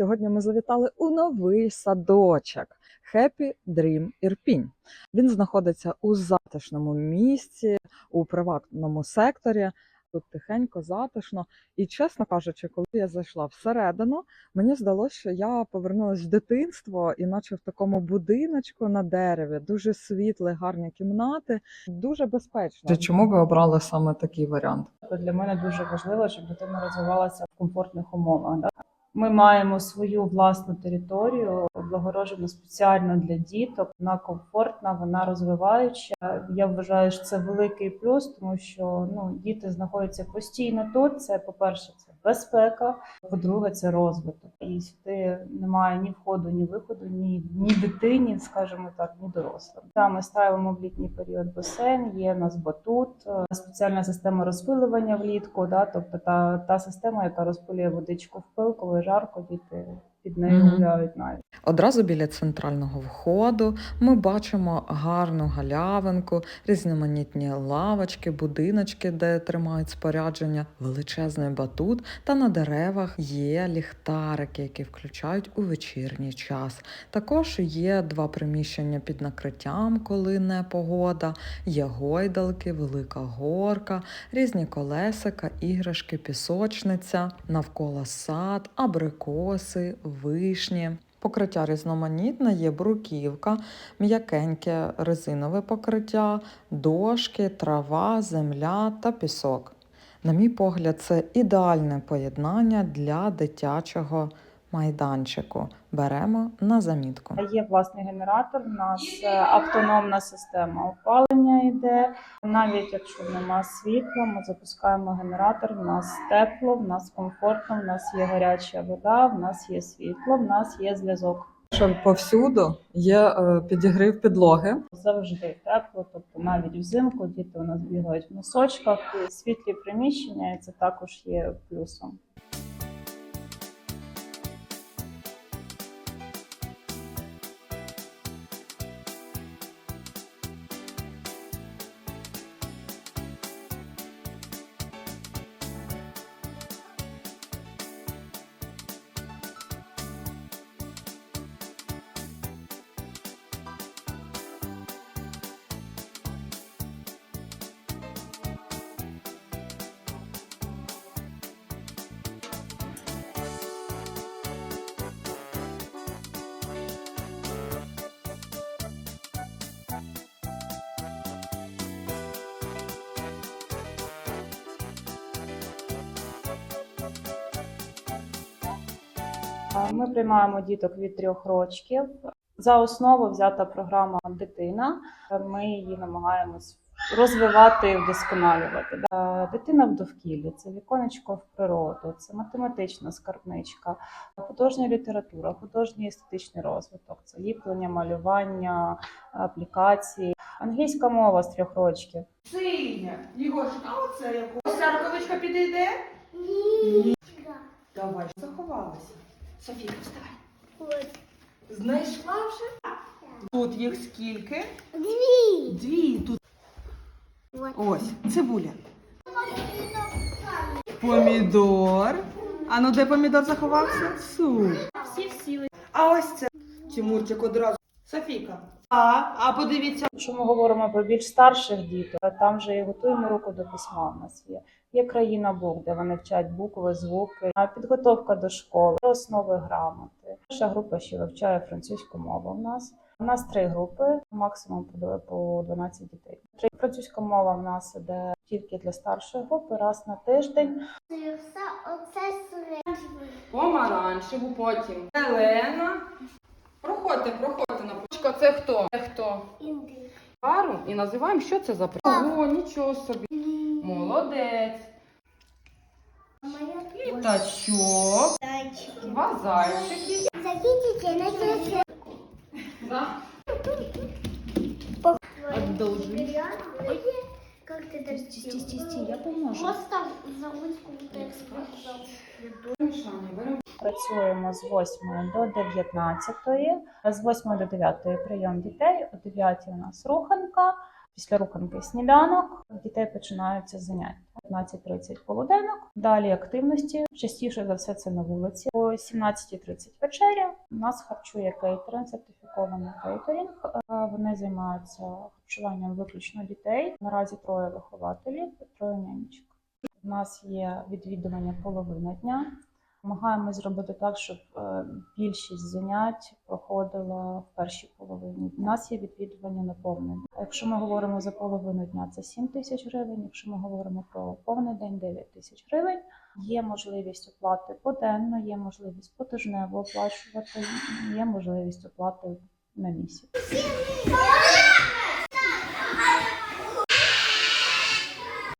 сьогодні ми завітали у новий садочок Happy Dream Ірпінь. Він знаходиться у затишному місці, у приватному секторі. Тут тихенько, затишно. І чесно кажучи, коли я зайшла всередину, мені здалося, що я повернулася в дитинство, і наче в такому будиночку на дереві, дуже світлі, гарні кімнати, дуже безпечно. Чому ви обрали саме такий варіант? Для мене дуже важливо, щоб дитина розвивалася в комфортних умовах. Ми маємо свою власну територію, облагороджену спеціально для діток. Вона комфортна, вона розвиваюча. Я вважаю, що це великий плюс, тому що ну діти знаходяться постійно тут. Це по-перше, це безпека. По-друге, це розвиток. І сюди немає ні входу, ні виходу, ні, ні дитині, скажімо так, ні дорослим. Там ми ставимо в літній період басейн, є у нас батут, е, спеціальна система розпилювання влітку. Да, тобто та, та система, яка розпилює водичку в пил, коли жарко, діти під нею Мгм. гуляють навіть. Одразу біля центрального входу ми бачимо гарну галявинку, різноманітні лавочки, будиночки, де тримають спорядження, величезний батут, та на деревах є ліхтарики, які включають у вечірній час. Також є два приміщення під накриттям, коли не погода, є гойдалки, велика горка, різні колесика, іграшки, пісочниця, навколо сад, абрикоси, вишні. Покриття різноманітне, є бруківка, м'якеньке резинове покриття, дошки, трава, земля та пісок. На мій погляд, це ідеальне поєднання для дитячого майданчику. Беремо на замітку. Є власний генератор, у нас е, автономна система опалення йде. Навіть якщо нема світла, ми запускаємо генератор. У нас тепло, в нас комфортно, в нас є гаряча вода, в нас є світло, в нас є зв'язок. Що повсюду є е, підігрів підлоги. Завжди тепло, тобто навіть взимку діти у нас бігають в носочках. Світлі приміщення, і це також є плюсом. Ми приймаємо діток від трьох рочків. За основу взята програма Дитина. Ми її намагаємось розвивати і вдосконалювати. Дитина в довкіллі це віконечко в природу, це математична скарбничка, художня література, художній естетичний розвиток, це ліплення, малювання, аплікації, англійська мова з трьох рочків. Синя. А оце яку? Ось ця рукавичка підійде? Ні. Давай, заховалася. Софійка, вставай. Знайшла вже? Тут їх скільки? Дві. Дві. Тут От. ось, цибуля. Помідор. А ну де помідор заховався? Су. Всі всі. А ось це. Тимурчик одразу. Софійка. А, а подивіться. Якщо ми говоримо про більш старших діток, там вже і готуємо руку до письма. У нас є. Є країна букв, де вони вчать букви, звуки, підготовка до школи, основи грамоти. Перша група ще вивчає французьку мову. У нас у нас три групи, максимум по дв- 12 дітей. Три французька мова в нас іде тільки для старшої групи, раз на тиждень. Це все оце срежно. Помаранчеву, потім зелена. Проходьте, проходьте на почка. Це хто? Це хто? Індик. Пару і називаємо, що це за при. О, нічого собі. Молодець. Літачок. Два зайчики. Закиньте на телефон. Да. Одолжи. Как ты даже я поможу. Просто за ручку так сказал. Працюємо з 8 до 19, з 8 до 9 прийом дітей, о 9 у нас руханка. Після руханки сніданок, у дітей починаються заняття. 15.30 полуденок. Далі активності. Частіше за все це на вулиці. О 17.30 вечеря. Нас харчує кейтеринг, сертифікований кейтеринг. Е, Вони займаються харчуванням виключно дітей. Наразі троє вихователів, троє нянечок. У нас є відвідування половина дня. Намагаємось зробити так, щоб е, більшість занять проходила в першій половині. У нас є відвідування на повний день. Якщо ми говоримо за половину дня, це 7 тисяч гривень. Якщо ми говоримо про повний день, 9 тисяч гривень. Є можливість оплати поденно, є можливість потижнево оплачувати, є можливість оплати на місяць.